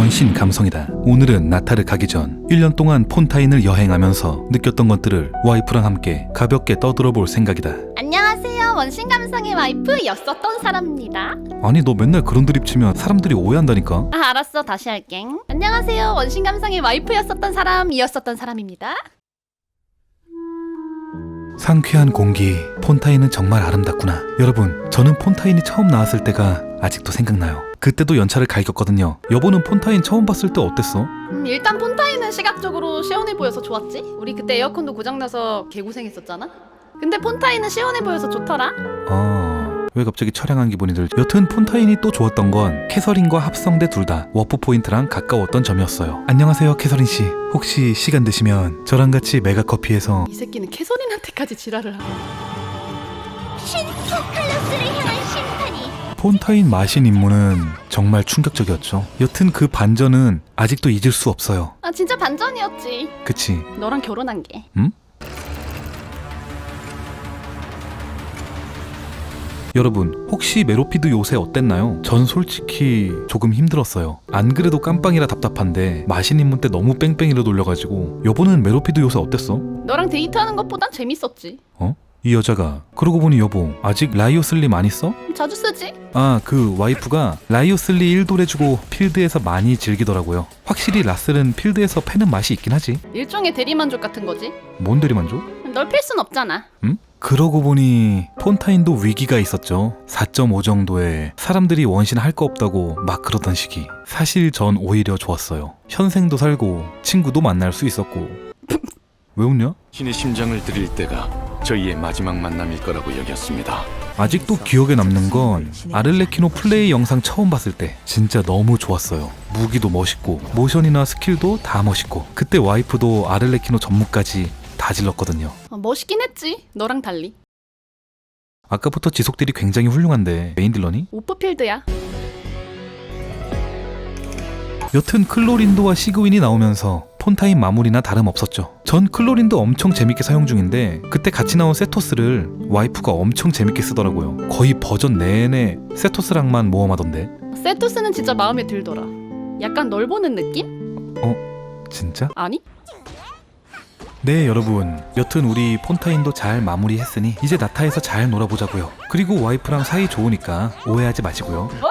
원신 감성이다. 오늘은 나타를 가기 전 1년 동안 폰타인을 여행하면서 느꼈던 것들을 와이프랑 함께 가볍게 떠들어 볼 생각이다. 안녕하세요. 원신 감성의 와이프 였었던 사람입니다. 아니 너 맨날 그런 드립 치면 사람들이 오해한다니까. 아, 알았어. 다시 할게. 안녕하세요. 원신 감성의 와이프였었던 사람 이었었던 사람입니다. 상쾌한 공기, 폰타인은 정말 아름답구나. 여러분, 저는 폰타인이 처음 나왔을 때가 아직도 생각나요. 그때도 연차를 갈겼거든요. 여보는 폰타인 처음 봤을 때 어땠어? 음, 일단 폰타인은 시각적으로 시원해 보여서 좋았지. 우리 그때 에어컨도 고장나서 개고생했었잖아. 근데 폰타인은 시원해 보여서 좋더라. 아, 왜 갑자기 처량한 기분이 들지? 여튼 폰타인이 또 좋았던 건 캐서린과 합성대 둘 다 워프 포인트랑 가까웠던 점이었어요. 안녕하세요, 캐서린 씨. 혹시 시간 되시면 저랑 같이 메가 커피에서 이 새끼는 캐서린한테까지 지랄을 하고. 칼로스를 향한 심판이 폰타인 마신 임무는 정말 충격적이었죠. 여튼 그 반전은 아직도 잊을 수 없어요. 아 진짜 반전이었지. 그치? 너랑 결혼한 게. 여러분 혹시 메로피드 요새 어땠나요? 전 솔직히 조금 힘들었어요 안 그래도 깜빵이라 답답한데 마신 임무 때 너무 뺑뺑이로 돌려가지고 여보는 메로피드 요새 어땠어? 너랑 데이트하는 것보단 재밌었지. 어? 이 여자가 그러고 보니 여보 아직 라이오슬리 많이 써? 자주 쓰지. 아 그 와이프가 라이오슬리 1돌 해주고 필드에서 많이 즐기더라고요 확실히 라슬은 필드에서 패는 맛이 있긴 하지 일종의 대리만족 같은 거지. 뭔 대리만족? 널필순 없잖아. 음? 그러고 보니 폰타인도 위기가 있었죠. 4.5 정도에 사람들이 원신 할 거 없다고 막 그러던 시기. 사실 전 오히려 좋았어요. 현생도 살고 친구도 만날 수 있었고. 왜 웃냐? 신의 심장을 드릴 때가 저희의 마지막 만남일 거라고 여겼습니다. 아직도 기억에 남는 건 아를레키노 플레이 영상 처음 봤을 때 진짜 너무 좋았어요. 무기도 멋있고 모션이나 스킬도 다 멋있고 그때 와이프도 아를레키노 전무까지 다 질렀거든요. 어, 멋있긴 했지. 너랑 달리. 아까부터 지속들이 굉장히 훌륭한데 메인 딜러니? 오프필드야. 여튼 클로린도와 시그윈이 나오면서 폰타인 마무리나 다름없었죠. 전 클로린도 엄청 재밌게 사용 중인데 그때 같이 나온 세토스를 와이프가 엄청 재밌게 쓰더라고요. 거의 버전 내내 세토스랑만 모험하던데. 세토스는 진짜 마음에 들더라. 약간 널 보는 느낌? 진짜? 아니? 네 여러분 여튼 우리 폰타인도 잘 마무리했으니 이제 나타에서 잘 놀아보자고요. 그리고 와이프랑 사이 좋으니까 오해하지 마시고요. 뭐?